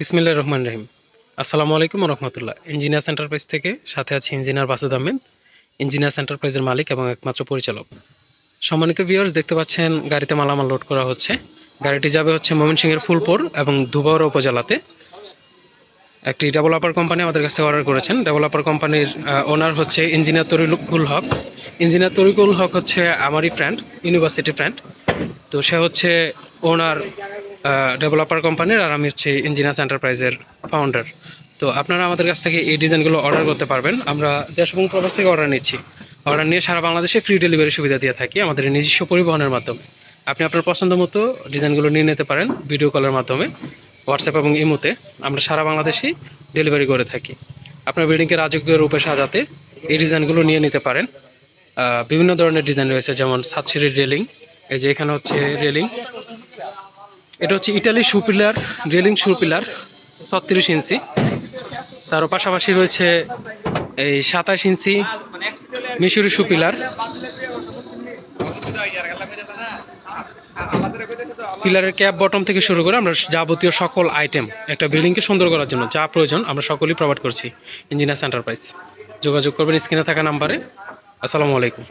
বিসমিল্লাহ রহমান রহিম। আসসালামু আলাইকুম রহমতুল্লাহ। ইঞ্জিনিয়ার্স এন্টারপ্রাইজ থেকে সাথে আছে ইঞ্জিনিয়ার বাসুদ আহমেদ ইঞ্জিনিয়ার্স এন্টারপ্রাইজের মালিক এবং একমাত্র পরিচালক। সম্মানিত ভিউয়ার্স দেখতে পাচ্ছেন গাড়িতে মালামাল লোড করা হচ্ছে। গাড়িটি যাবে হচ্ছে ময়মনসিংহের ফুলপুর এবং দুবাউরা উপজেলাতে। একটি ডেভেলপার কোম্পানি আমাদের কাছ থেকে অর্ডার করেছেন। ডেভেলপার কোম্পানির ওনার হচ্ছে ইঞ্জিনিয়ার তরিকুল হক। ইঞ্জিনিয়ার তরিকুল হক হচ্ছে আমারই ফ্রেন্ড ইউনিভার্সিটি ফ্রেন্ড তো সে হচ্ছে ওনার ডেভেলপার কোম্পানির আর আমি হচ্ছে ইঞ্জিনিয়ার্স এন্টারপ্রাইজের ফাউন্ডার তো আপনারা আমাদের কাছ থেকে এই ডিজাইনগুলো অর্ডার করতে পারবেন। আমরা দেশ এবং প্রবাস থেকে অর্ডার নিচ্ছি। অর্ডার নিয়ে সারা বাংলাদেশে ফ্রি ডেলিভারি সুবিধা দিয়ে থাকি আমাদের নিজস্ব পরিবহনের মাধ্যমে। আপনি আপনার পছন্দ মতো ডিজাইনগুলো নিয়ে নিতে পারেন ভিডিও কলের মাধ্যমে হোয়াটসঅ্যাপ এবং ইমোতে আমরা সারা বাংলাদেশেই ডেলিভারি করে থাকি। আপনার বিল্ডিংকে রাজকীয় রূপে সাজাতে এই ডিজাইনগুলো নিয়ে নিতে পারেন। বিভিন্ন ধরনের ডিজাইন রয়েছে, যেমন সাতশিরির রেলিং এই যে এখানে হচ্ছে রেলিং এটা হচ্ছে ইটালি সুপিলার রেলিং সুপিলার, ছত্রিশ ইঞ্চি। তার পাশাপাশি রয়েছে এই সাতাশ ইঞ্চি মিশরি সুপিলার। পিলারের ক্যাপ বটম থেকে শুরু করে আমরা যাবতীয় সকল আইটেম একটা বিল্ডিংকে সুন্দর করার জন্য যা প্রয়োজন আমরা সকলেই প্রোভাইড করছি, ইঞ্জিনিয়ার্স এন্টারপ্রাইজ যোগাযোগ করবেন স্ক্রিনে থাকা নাম্বারে। আসসালামু আলাইকুম।